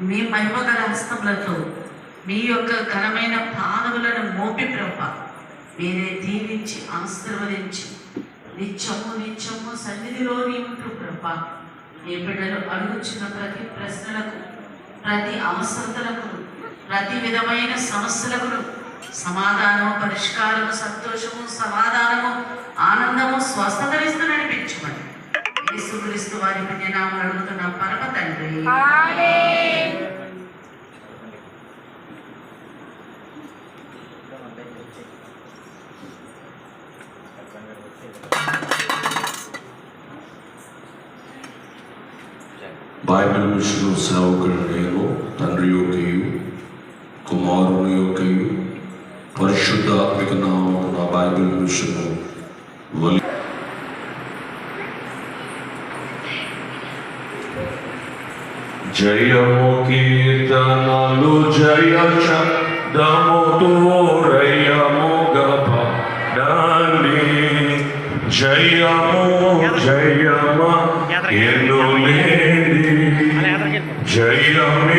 మీ మహిమగల హస్తములతో మీ యొక్క ఘనమైన పాదములను మోపి ప్రభ మీరే దీవించి ఆశీర్వదించి నిత్యము నిత్యము సన్నిధిలోని ఉంటూ ప్రభ మీ బిడ్డలు అడుగుచున్న ప్రతి ప్రశ్నలకు ప్రతి అవసరతలకు ప్రతి విధమైన సమస్యలకు సమాధానము పరిష్కారము సంతోషము సమాధానము యేసుక్రీస్తు వారి పుణ్యనామం అడుగుతున్న పరమ తండ్రి బైబిల్ మిషన్ సేవకుడు నేను తండ్రి యొక్కయు కుమారుని యొక్కయు పరిశుద్ధాత్మిక నామం నా బైబిల్ మిషన్ వలి జయము కీర్తనలు జయ శబ్దముతో రయము గపడాలి జయము జయమ ఎన్ను లేని జయము